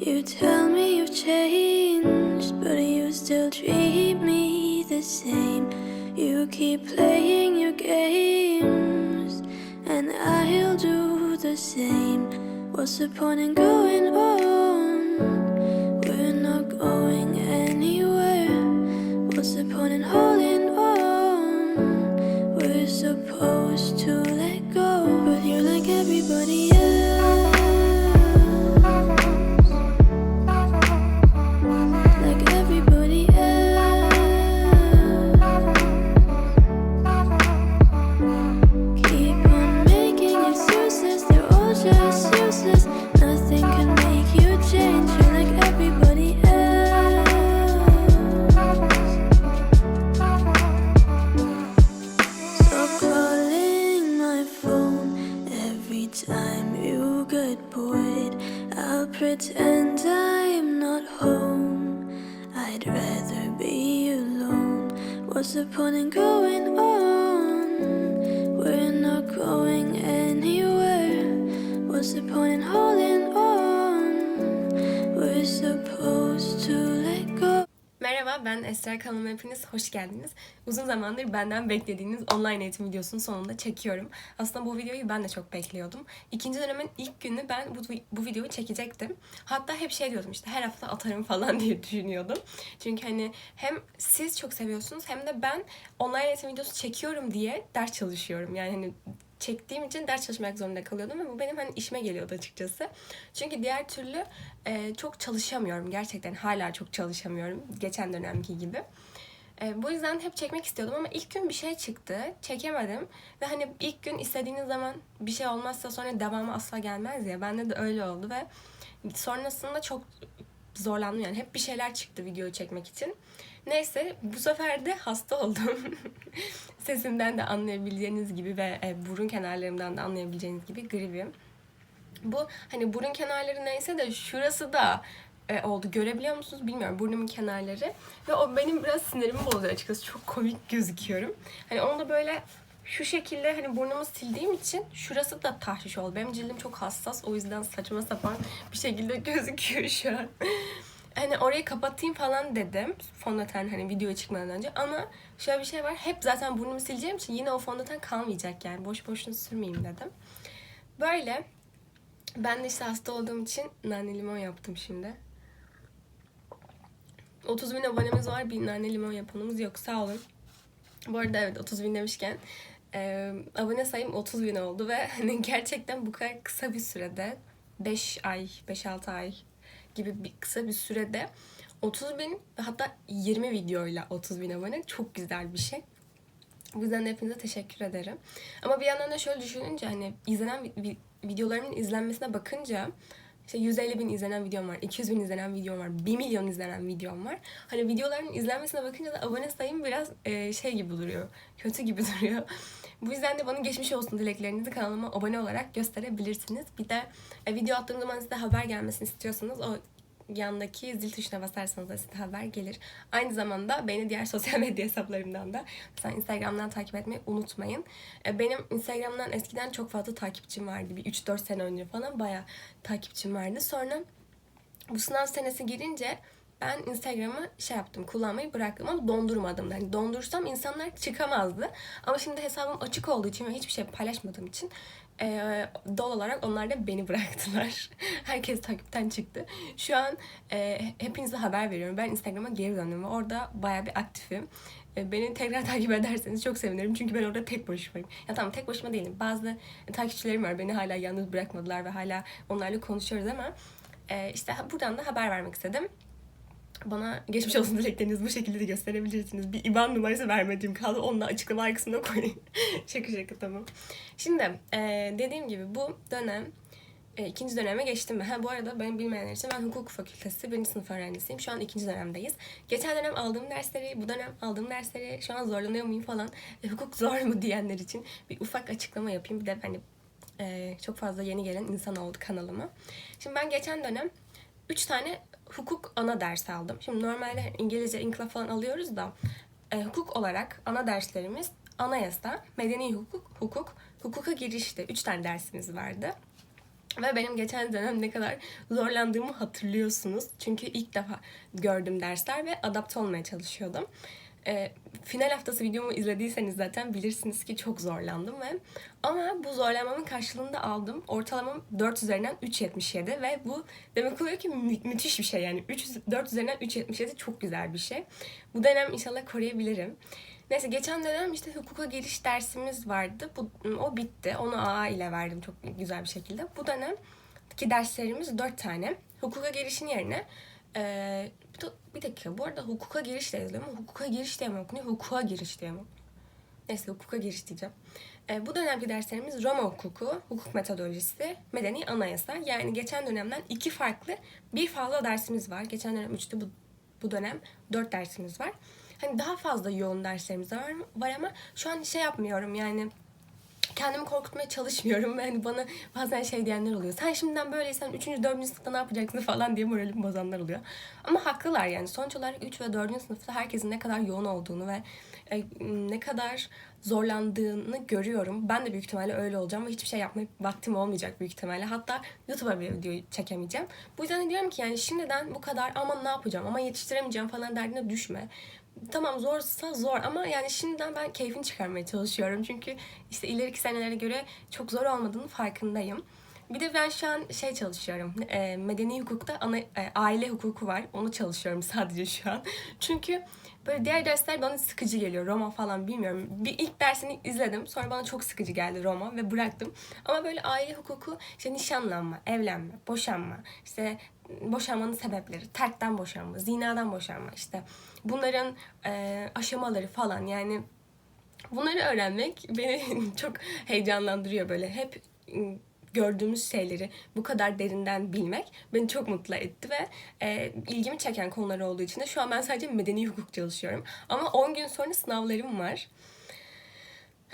You tell me you've changed, but you still treat me the same. You keep playing your games, and I'll do the same. What's the point in going on? We're not going anywhere. What's the point in holding on? We're supposed to let go, but you're like everybody else. Merhaba ben Esra kanalıma hepiniz hoş geldiniz. Uzun zamandır benden beklediğiniz online eğitim videosunu sonunda çekiyorum. Aslında bu videoyu ben de çok bekliyordum. İkinci dönemin ilk günü ben bu, bu videoyu çekecektim. Hatta hep şey diyordum işte her hafta atarım falan diye düşünüyordum. Çünkü hani hem siz çok seviyorsunuz hem de ben online eğitim videosu çekiyorum diye ders çalışıyorum. Yani hani çektiğim için ders çalışmak zorunda kalıyordum ve bu benim hani işime geliyordu açıkçası. Çünkü diğer türlü e, çok çalışamıyorum gerçekten hala çok çalışamıyorum geçen dönemki gibi. E, bu yüzden hep çekmek istiyordum ama ilk gün bir şey çıktı. Çekemedim. Ve hani ilk gün istediğiniz zaman bir şey olmazsa sonra devamı asla gelmez ya. Bende de öyle oldu ve sonrasında çok zorlandım yani. Hep bir şeyler çıktı videoyu çekmek için. Neyse bu sefer de hasta oldum. Sesimden de anlayabileceğiniz gibi ve e, burun kenarlarımdan da anlayabileceğiniz gibi gribim. Bu hani burun kenarları neyse de şurası da e, oldu. Görebiliyor musunuz bilmiyorum burnumun kenarları. Ve o benim biraz sinirimi bozuyor açıkçası. Çok komik gözüküyorum. Hani onu da böyle şu şekilde hani burnumu sildiğim için şurası da tahriş oldu. Benim cildim çok hassas. O yüzden saçma sapan bir şekilde gözüküyor şu an. Hani orayı kapatayım falan dedim. Fondöten hani videoya çıkmadan önce. Ama şöyle bir şey var. Hep zaten burnumu sileceğim için yine o fondöten kalmayacak yani. Boş boşuna sürmeyeyim dedim. Böyle ben de işte hasta olduğum için nane limon yaptım şimdi. 30 bin abonemiz var. Bir nane limon yapanımız yok. Sağ olun. Bu arada evet 30 bin demişken e, abone sayım 30 bin oldu ve hani gerçekten bu kadar kısa bir sürede 5 ay, 5-6 ay gibi bir kısa bir sürede 30 bin hatta 20 videoyla 30 bin abone çok güzel bir şey. Bu yüzden de hepinize teşekkür ederim. Ama bir yandan da şöyle düşününce hani izlenen vi- vi- videolarımın izlenmesine bakınca işte 150 bin izlenen videom var, 200 bin izlenen videom var, 1 milyon izlenen videom var. Hani videoların izlenmesine bakınca da abone sayım biraz e, şey gibi duruyor, kötü gibi duruyor. Bu yüzden de bana geçmiş olsun dileklerinizi kanalıma abone olarak gösterebilirsiniz. Bir de e, video attığım zaman size haber gelmesini istiyorsanız o yandaki zil tuşuna basarsanız da size haber gelir. Aynı zamanda beni diğer sosyal medya hesaplarımdan da mesela Instagram'dan takip etmeyi unutmayın. E, Benim Instagram'dan eskiden çok fazla takipçim vardı. Bir 3-4 sene önce falan bayağı takipçim vardı. Sonra bu sınav senesi girince ben Instagram'ı şey yaptım, kullanmayı bıraktım ama dondurmadım. Yani dondursam insanlar çıkamazdı. Ama şimdi hesabım açık olduğu için ve hiçbir şey paylaşmadığım için e, doğal olarak onlar da beni bıraktılar. Herkes takipten çıktı. Şu an e, hepinize haber veriyorum. Ben Instagram'a geri döndüm ve orada bayağı bir aktifim. E, Beni tekrar takip ederseniz çok sevinirim. Çünkü ben orada tek başımayım. Ya tamam tek başıma değilim. Bazı takipçilerim var. Beni hala yalnız bırakmadılar ve hala onlarla konuşuyoruz ama e, işte buradan da haber vermek istedim. Bana geçmiş olsun dileklerinizi bu şekilde de gösterebilirsiniz. Bir IBAN numarası vermediğim kaldı. Onu da açıklama kısmına koyayım. şaka şaka tamam. Şimdi e, dediğim gibi bu dönem e, ikinci döneme geçtim mi? Ha bu arada benim bilmeyenler için ben hukuk fakültesi birinci sınıf öğrencisiyim. Şu an ikinci dönemdeyiz. Geçen dönem aldığım dersleri, bu dönem aldığım dersleri şu an zorlanıyor muyum falan. E, hukuk zor mu diyenler için bir ufak açıklama yapayım. Bir de hani e, çok fazla yeni gelen insan oldu kanalıma. Şimdi ben geçen dönem 3 tane hukuk ana ders aldım. Şimdi normalde İngilizce, inkılap falan alıyoruz da e, hukuk olarak ana derslerimiz anayasa, medeni hukuk, hukuk, hukuka girişte 3 tane dersimiz vardı. Ve benim geçen dönem ne kadar zorlandığımı hatırlıyorsunuz. Çünkü ilk defa gördüm dersler ve adapte olmaya çalışıyordum. Ee, final haftası videomu izlediyseniz zaten bilirsiniz ki çok zorlandım ve ama bu zorlanmamın karşılığını da aldım. Ortalamam 4 üzerinden 3.77 ve bu demek oluyor ki mü- müthiş bir şey yani 3 4 üzerinden 3.77 çok güzel bir şey. Bu dönem inşallah koruyabilirim. Neyse geçen dönem işte hukuka giriş dersimiz vardı. Bu, o bitti. Onu AA ile verdim çok güzel bir şekilde. Bu dönemki derslerimiz dört tane. Hukuka girişin yerine eee, da- bir dakika bu arada hukuka giriş de yazılıyor ama hukuka giriş diye mi okunuyor? Hukuka giriş diye mi? Neyse hukuka giriş diyeceğim. Eee, bu dönemki derslerimiz Roma hukuku, hukuk metodolojisi, medeni anayasa. Yani geçen dönemden iki farklı bir fazla dersimiz var. Geçen dönem üçtü bu, bu dönem dört dersimiz var. Hani daha fazla yoğun derslerimiz var, var ama şu an şey yapmıyorum yani kendimi korkutmaya çalışmıyorum. ve Hani bana bazen şey diyenler oluyor. Sen şimdiden böyleysen 3. 4. sınıfta ne yapacaksın falan diye moralimi bozanlar oluyor. Ama haklılar yani. Sonuç olarak 3 ve 4. sınıfta herkesin ne kadar yoğun olduğunu ve e, ne kadar zorlandığını görüyorum. Ben de büyük ihtimalle öyle olacağım ve hiçbir şey yapmaya vaktim olmayacak büyük ihtimalle. Hatta YouTube'a bir video çekemeyeceğim. Bu yüzden de diyorum ki yani şimdiden bu kadar aman ne yapacağım ama yetiştiremeyeceğim falan derdine düşme tamam zorsa zor ama yani şimdiden ben keyfini çıkarmaya çalışıyorum. Çünkü işte ileriki senelere göre çok zor olmadığını farkındayım. Bir de ben şu an şey çalışıyorum. e, medeni hukukta ana, e, aile hukuku var. Onu çalışıyorum sadece şu an. Çünkü böyle diğer dersler bana sıkıcı geliyor. Roma falan bilmiyorum. Bir ilk dersini izledim. Sonra bana çok sıkıcı geldi Roma ve bıraktım. Ama böyle aile hukuku işte nişanlanma, evlenme, boşanma, işte boşanmanın sebepleri, terkten boşanma, zinadan boşanma işte bunların e, aşamaları falan yani bunları öğrenmek beni çok heyecanlandırıyor böyle hep ım, gördüğümüz şeyleri bu kadar derinden bilmek beni çok mutlu etti ve e, ilgimi çeken konular olduğu için de şu an ben sadece medeni hukuk çalışıyorum. Ama 10 gün sonra sınavlarım var.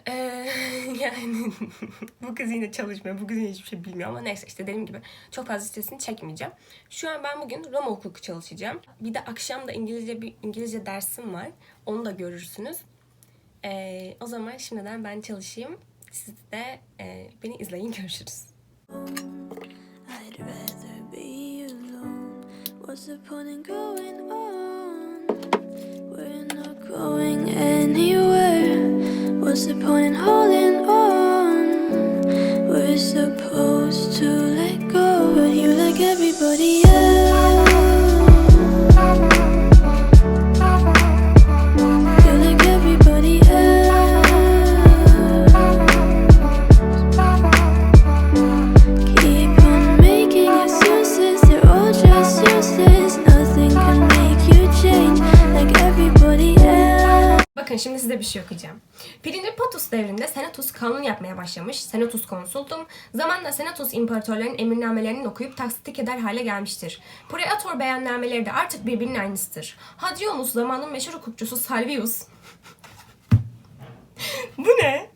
Ee, yani bu kız yine çalışmıyor. Bu kız yine hiçbir şey bilmiyor ama neyse işte dediğim gibi çok fazla stresini çekmeyeceğim. Şu an ben bugün Roma hukuku çalışacağım. Bir de akşam da İngilizce bir İngilizce dersim var. Onu da görürsünüz. Ee, o zaman şimdiden ben çalışayım. Siz de e, beni izleyin. Görüşürüz. I'd rather be alone. What's the point in going on? We're not going anywhere. What's the point in holding on? We're supposed to let şimdi size bir şey okuyacağım. Birinci Patus devrinde Senatus kanun yapmaya başlamış. Senatus konsultum zamanla Senatus imparatorların emirnamelerini okuyup tasdik eder hale gelmiştir. Praetor beyannameleri de artık birbirinin aynısıdır. Hadrianus zamanın meşhur hukukçusu Salvius. Bu ne?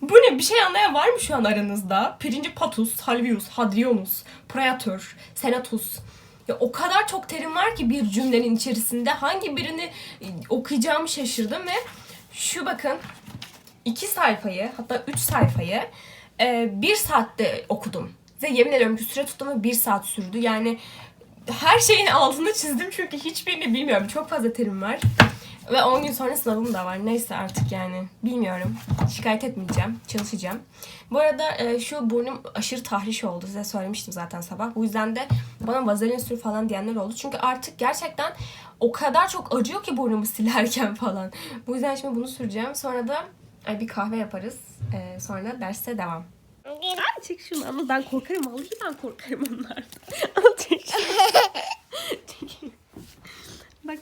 Bu ne? Bir şey anlayan var mı şu an aranızda? Birinci Patus, Salvius, Hadrianus, Praetor, Senatus. Ya o kadar çok terim var ki bir cümlenin içerisinde hangi birini e, okuyacağımı şaşırdım ve şu bakın iki sayfayı hatta üç sayfayı e, bir saatte okudum. Size yemin ediyorum ki süre tuttum ve bir saat sürdü. Yani her şeyin altını çizdim çünkü hiçbirini bilmiyorum. Çok fazla terim var. Ve 10 gün sonra sınavım da var. Neyse artık yani bilmiyorum. Şikayet etmeyeceğim. Çalışacağım. Bu arada e, şu burnum aşırı tahriş oldu. Size söylemiştim zaten sabah. Bu yüzden de bana vazelin sür falan diyenler oldu. Çünkü artık gerçekten o kadar çok acıyor ki burnumu silerken falan. Bu yüzden şimdi bunu süreceğim. Sonra da ay, bir kahve yaparız. E, sonra derste devam. Ay çek şunu ama ben korkarım. Vallahi ben korkarım onlardan. Al çek. Bak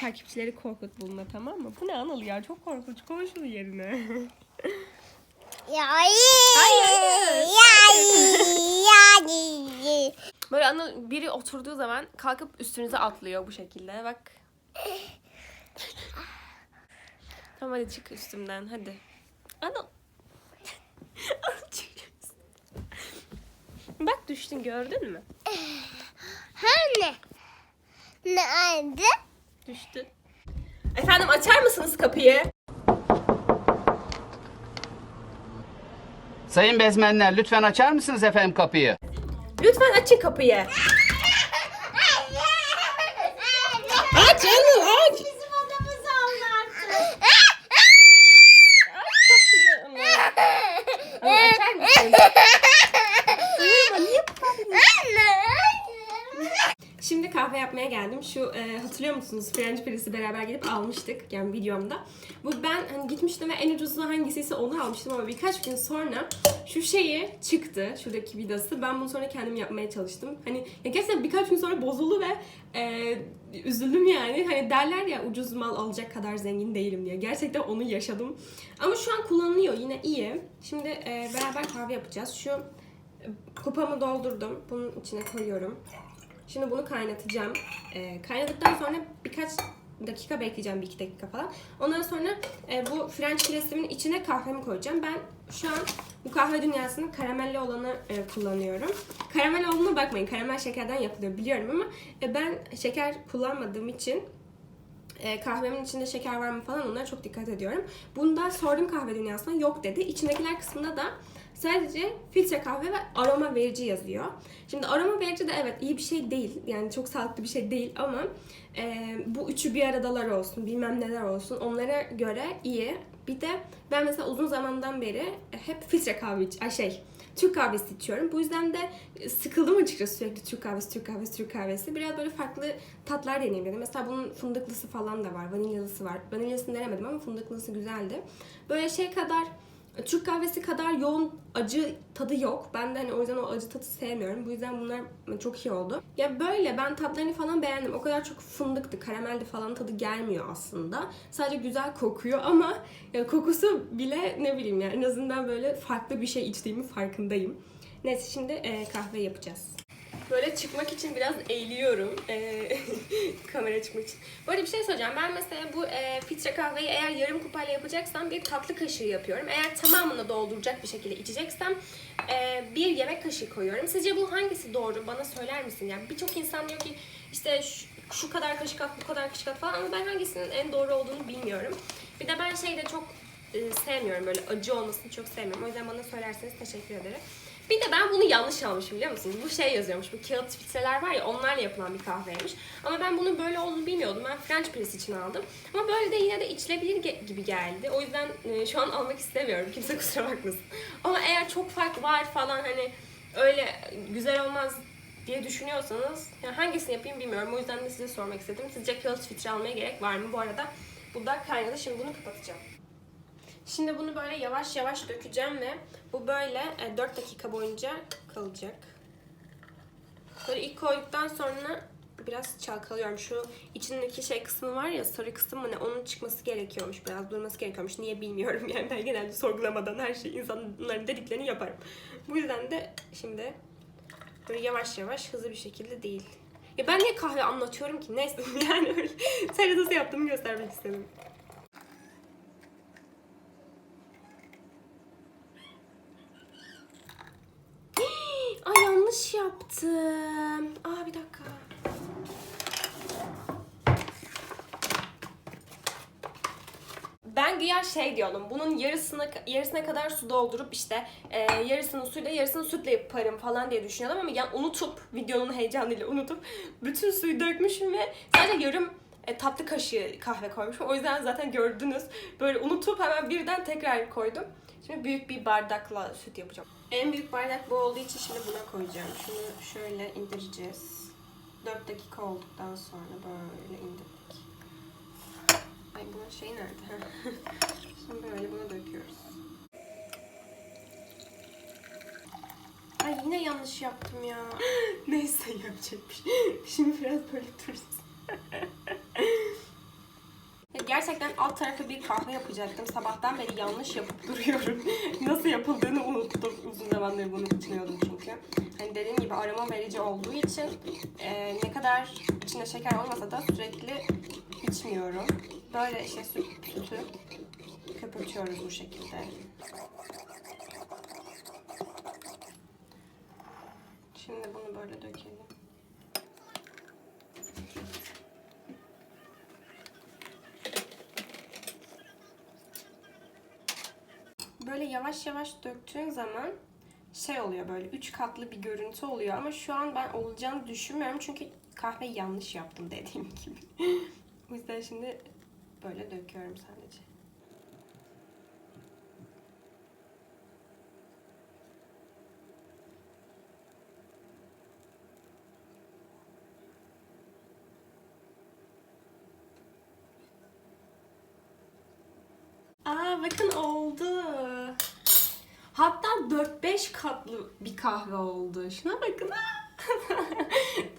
takipçileri korkut bununla tamam mı? Bu ne Anıl ya çok korkunç. Koy şunu yerine. Ya Hayır. ya Böyle Anıl biri oturduğu zaman kalkıp üstünüze atlıyor bu şekilde. Bak. tamam hadi çık üstümden hadi. Anıl. Bak düştün gördün mü? Hani? Nerede? Düştün. Efendim açar mısınız kapıyı? Sayın bezmenler lütfen açar mısınız efendim kapıyı? Lütfen açın kapıyı. Aç Anıl aç. Bizim odamızı anlattı. Anıl açar mısın? Şimdi kahve yapmaya geldim. Şu e, hatırlıyor musunuz? French press'i beraber gelip almıştık yani videomda. Bu ben hani gitmiştim ve en ucuzu hangisiyse onu almıştım ama birkaç gün sonra şu şeyi çıktı. Şuradaki vidası. Ben bunu sonra kendim yapmaya çalıştım. Hani ya gerçekten birkaç gün sonra bozuldu ve e, üzüldüm yani. Hani derler ya ucuz mal alacak kadar zengin değilim diye. Gerçekten onu yaşadım. Ama şu an kullanılıyor. Yine iyi. Şimdi e, beraber kahve yapacağız. Şu e, kupamı doldurdum. Bunun içine koyuyorum. Şimdi bunu kaynatacağım. Ee, kaynadıktan sonra birkaç dakika bekleyeceğim, bir iki dakika falan. Ondan sonra e, bu French press'imin içine kahvemi koyacağım. Ben şu an bu kahve dünyasının karamelli olanı e, kullanıyorum. Karamel olduğuna bakmayın, karamel şekerden yapılıyor biliyorum ama e, ben şeker kullanmadığım için e, kahvemin içinde şeker var mı falan onlara çok dikkat ediyorum. Bunda sordum kahve dünyasına yok dedi. İçindekiler kısmında da sadece filtre kahve ve aroma verici yazıyor. Şimdi aroma verici de evet iyi bir şey değil. Yani çok sağlıklı bir şey değil ama e, bu üçü bir aradalar olsun bilmem neler olsun onlara göre iyi. Bir de ben mesela uzun zamandan beri hep filtre kahve ay şey Türk kahvesi içiyorum. Bu yüzden de sıkıldım açıkçası sürekli Türk kahvesi, Türk kahvesi, Türk kahvesi. Biraz böyle farklı tatlar deneyeyim dedim. Mesela bunun fındıklısı falan da var, vanilyalısı var. Vanilyasını denemedim ama fındıklısı güzeldi. Böyle şey kadar Türk kahvesi kadar yoğun acı tadı yok. Ben de hani o yüzden o acı tadı sevmiyorum. Bu yüzden bunlar çok iyi oldu. Ya böyle ben tatlarını falan beğendim. O kadar çok fındıktı, karameldi falan tadı gelmiyor aslında. Sadece güzel kokuyor ama ya kokusu bile ne bileyim ya en azından böyle farklı bir şey içtiğimi farkındayım. Neyse şimdi e, kahve yapacağız. Böyle çıkmak için biraz eğiliyorum. E, kamera çıkmak için. Böyle bir şey söyleyeceğim. Ben mesela bu e, filtre kahveyi eğer yarım kupayla yapacaksam bir tatlı kaşığı yapıyorum. Eğer tamamını dolduracak bir şekilde içeceksem e, bir yemek kaşığı koyuyorum. Sizce bu hangisi doğru? Bana söyler misin? Yani birçok insan diyor ki işte şu, şu kadar kaşık at, bu kadar kaşık at falan ama ben hangisinin en doğru olduğunu bilmiyorum. Bir de ben şeyi de çok e, sevmiyorum böyle acı olmasını çok sevmiyorum. O yüzden bana söylerseniz teşekkür ederim. Bir de ben bunu yanlış almışım biliyor musunuz? Bu şey yazıyormuş, bu kağıt filtreler var ya onlarla yapılan bir kahveymiş. Ama ben bunun böyle olduğunu bilmiyordum. Ben French press için aldım. Ama böyle de yine de içilebilir gibi geldi. O yüzden e, şu an almak istemiyorum. Kimse kusura bakmasın. Ama eğer çok fark var falan hani öyle güzel olmaz diye düşünüyorsanız yani hangisini yapayım bilmiyorum. O yüzden de size sormak istedim. Sizce kağıt filtre almaya gerek var mı? Bu arada bu da kaynadı. Şimdi bunu kapatacağım. Şimdi bunu böyle yavaş yavaş dökeceğim ve bu böyle e, 4 dakika boyunca kalacak. Böyle ilk koyduktan sonra biraz çalkalıyorum. Şu içindeki şey kısmı var ya sarı kısım mı ne onun çıkması gerekiyormuş. Biraz durması gerekiyormuş. Niye bilmiyorum yani ben genelde sorgulamadan her şeyi insanların dediklerini yaparım. Bu yüzden de şimdi böyle yavaş yavaş hızlı bir şekilde değil. Ya ben niye kahve anlatıyorum ki? Neyse yani öyle nasıl yaptığımı göstermek istedim. Ay yaptım. Aa bir dakika. Ben güya şey diyordum. Bunun yarısına yarısına kadar su doldurup işte e, yarısını suyla yarısını sütle yaparım falan diye düşünüyordum ama yani unutup videonun heyecanıyla unutup bütün suyu dökmüşüm ve sadece yarım e, tatlı kaşığı kahve koymuşum. O yüzden zaten gördünüz. Böyle unutup hemen birden tekrar koydum. Şimdi büyük bir bardakla süt yapacağım. En büyük bardak bu olduğu için şimdi buna koyacağım. Şunu şöyle indireceğiz. 4 dakika olduktan sonra böyle indirdik. Ay bunun şeyi nerede? şimdi böyle bunu döküyoruz. Ay yine yanlış yaptım ya. Neyse yapacak bir şey. Şimdi biraz böyle dursun. Gerçekten alt tarafı bir kahve yapacaktım. Sabahtan beri yanlış yapıp duruyorum. Nasıl yapıldığını unuttum. Uzun zamandır bunu düşünüyordum çünkü. Hani dediğim gibi aroma verici olduğu için e, ne kadar içinde şeker olmasa da sürekli içmiyorum. Böyle işte süt, sütü köpürtüyoruz bu şekilde. Şimdi bunu böyle dökelim. Böyle yavaş yavaş döktüğün zaman şey oluyor böyle üç katlı bir görüntü oluyor ama şu an ben olacağını düşünmüyorum çünkü kahveyi yanlış yaptım dediğim gibi. o yüzden şimdi böyle döküyorum sadece. Aa bakın oldu. Hatta 4-5 katlı bir kahve oldu. Şuna bakın.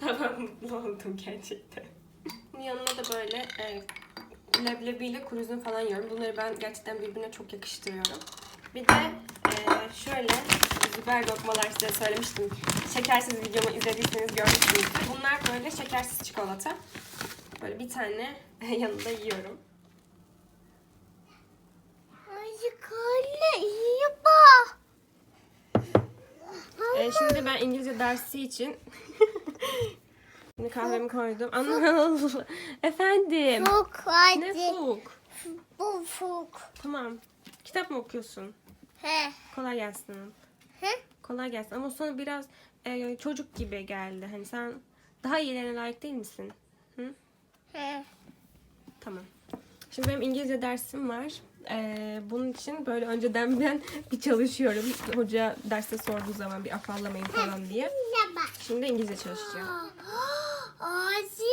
Tamam mutlu oldum gerçekten. Yanına da böyle e, leblebiyle kuru üzüm falan yiyorum. Bunları ben gerçekten birbirine çok yakıştırıyorum. Bir de e, şöyle biber lokmalar size söylemiştim. Şekersiz videomu izlediyseniz görmüşsünüzdür. Bunlar böyle şekersiz çikolata. Böyle bir tane yanında yiyorum. Acıkarlı iyi bak. Ee, şimdi ben İngilizce dersi için Şimdi kahvemi koydum. Anıl. Efendim. Çok Ne fuk? Bu fuk. Tamam. Kitap mı okuyorsun? He. Kolay gelsin. He. Kolay gelsin. Ama sonra biraz e, çocuk gibi geldi. Hani sen daha iyilerine layık değil misin? He. Tamam. Şimdi benim İngilizce dersim var. Ee, bunun için böyle önceden ben bir çalışıyorum. Hoca derste sorduğu zaman bir afallamayın falan diye. Şimdi İngilizce çalışacağım. Acı.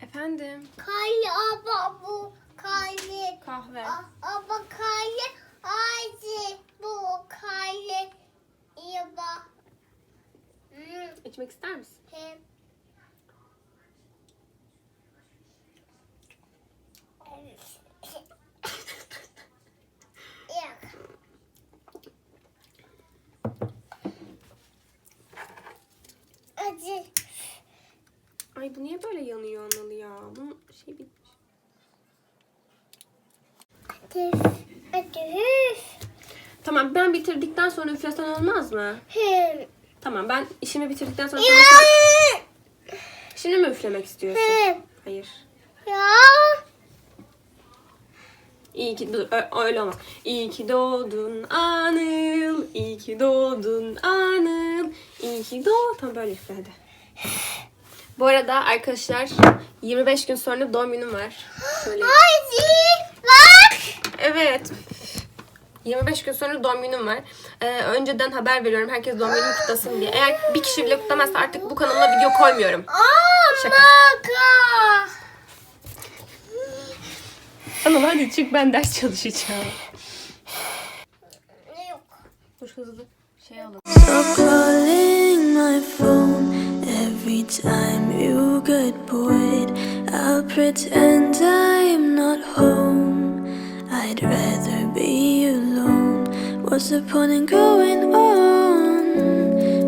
Efendim. Kayı ama bu kayı. Kahve. Ama kayı acı. Bu kayı iyi bak. İçmek ister misin? Hem. Yok. Acı. Ay bu niye böyle yanıyor Anıl ya? Bunun şey bitmiş. Acı. Acı. Tamam ben bitirdikten sonra üflesen olmaz mı? Hem. Tamam ben işimi bitirdikten sonra sana. Şimdi mi üflemek istiyorsun? Hem. Hayır. Ya. İyi ki öyle olmaz. İyi ki doğdun Anıl. İyi ki doğdun Anıl. İyi ki doğ. Tamam böyle üfle hadi. Bu arada arkadaşlar 25 gün sonra doğum günüm var. Şöyle. Acı. Bak. Evet. 25 gün sonra doğum günüm var. Ee, önceden haber veriyorum. Herkes doğum günümü kutlasın diye. Eğer bir kişi bile kutlamazsa artık bu kanala video koymuyorum. Şaka. Anıl hadi çık ben ders çalışacağım. Yok. Dur hızlı şey alalım. Stop calling my phone every time you get bored. I'll pretend I'm not home. I'd rather. What's the point in going on?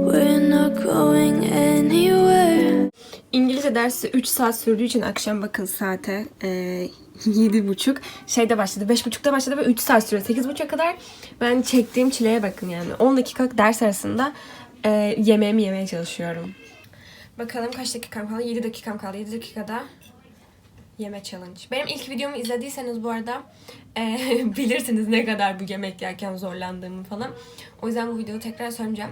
We're not going anywhere. İngilizce dersi 3 saat sürdüğü için akşam bakın saate e, 7.30 şeyde başladı 5.30'da başladı ve 3 saat sürüyor 8.30'a kadar ben çektiğim çileye bakın yani 10 dakikalık ders arasında e, yemeğimi yemeye çalışıyorum. Bakalım kaç dakikam kaldı 7 dakikam kaldı 7 dakikada yeme challenge. Benim ilk videomu izlediyseniz bu arada e, bilirsiniz ne kadar bu yemek yerken zorlandığımı falan. O yüzden bu videoyu tekrar söyleyeceğim.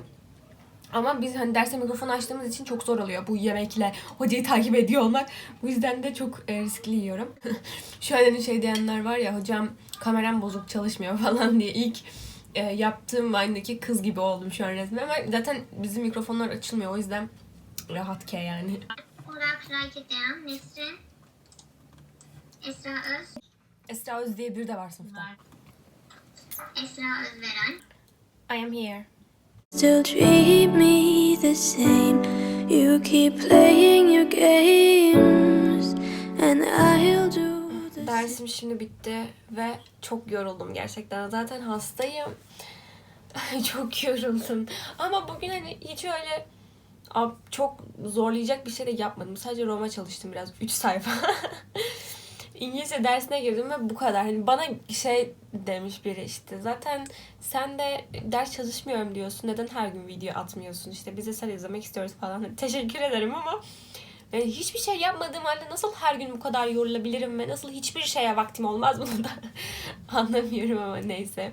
Ama biz hani derse mikrofon açtığımız için çok zor oluyor bu yemekle hocayı takip ediyor olmak. Bu yüzden de çok e, riskli yiyorum. Şu an hani şey diyenler var ya hocam kameram bozuk çalışmıyor falan diye ilk e, yaptığım Vine'daki kız gibi oldum şu an resmen. Ama zaten bizim mikrofonlar açılmıyor o yüzden rahat ke yani. Esra Öz. Esra Öz diye biri de var sınıfta. Esra Özveren. I am here. Still treat me the same. You keep playing your games, and I'll do the. Dersim şimdi bitti ve çok yoruldum gerçekten. Zaten hastayım. çok yoruldum. Ama bugün hani hiç öyle çok zorlayacak bir şey de yapmadım. Sadece Roma çalıştım biraz. 3 sayfa. İngilizce dersine girdim ve bu kadar. Hani bana şey demiş biri işte. Zaten sen de ders çalışmıyorum diyorsun. Neden her gün video atmıyorsun? İşte biz de sen izlemek istiyoruz falan. Hani Teşekkür ederim ama yani hiçbir şey yapmadığım halde nasıl her gün bu kadar yorulabilirim ve nasıl hiçbir şeye vaktim olmaz bunu da anlamıyorum ama neyse.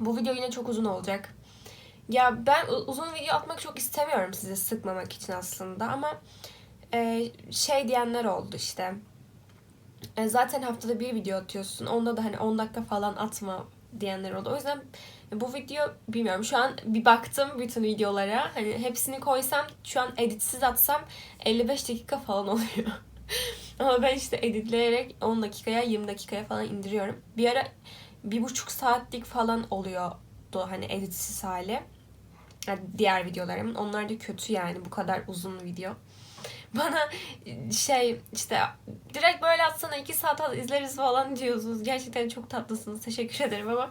Bu video yine çok uzun olacak. Ya ben uzun video atmak çok istemiyorum sizi sıkmamak için aslında ama e, şey diyenler oldu işte. E, zaten haftada bir video atıyorsun. Onda da hani 10 dakika falan atma diyenler oldu. O yüzden bu video bilmiyorum. Şu an bir baktım bütün videolara. Hani hepsini koysam şu an editsiz atsam 55 dakika falan oluyor. Ama ben işte editleyerek 10 dakikaya 20 dakikaya falan indiriyorum. Bir ara bir buçuk saatlik falan oluyordu hani editsiz hali. Yani diğer videolarım. Onlar da kötü yani bu kadar uzun video. Bana şey işte direkt böyle atsana iki saat at izleriz falan diyorsunuz. Gerçekten çok tatlısınız. Teşekkür ederim ama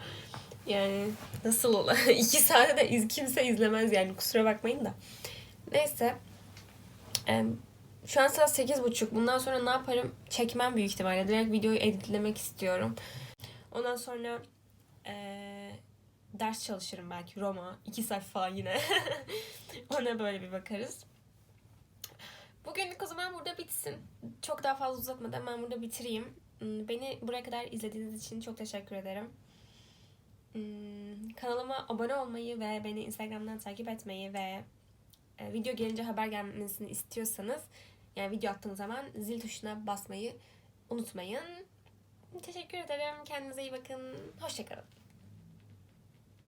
yani nasıl ola? iki saate de iz, kimse izlemez yani kusura bakmayın da. Neyse. Şu an saat sekiz buçuk. Bundan sonra ne yaparım? Çekmem büyük ihtimalle. Direkt videoyu editlemek istiyorum. Ondan sonra eee, ders çalışırım belki. Roma. iki sayfa falan yine. Ona böyle bir bakarız. Bugünlük o zaman burada bitsin. Çok daha fazla uzatmadan ben burada bitireyim. Hmm, Beni buraya kadar izlediğiniz için çok teşekkür ederim. Hmm, Kanalıma abone olmayı ve beni Instagram'dan takip etmeyi ve e, video gelince haber gelmesini istiyorsanız yani video attığım zaman zil tuşuna basmayı unutmayın. Teşekkür ederim. Kendinize iyi bakın. Hoşçakalın.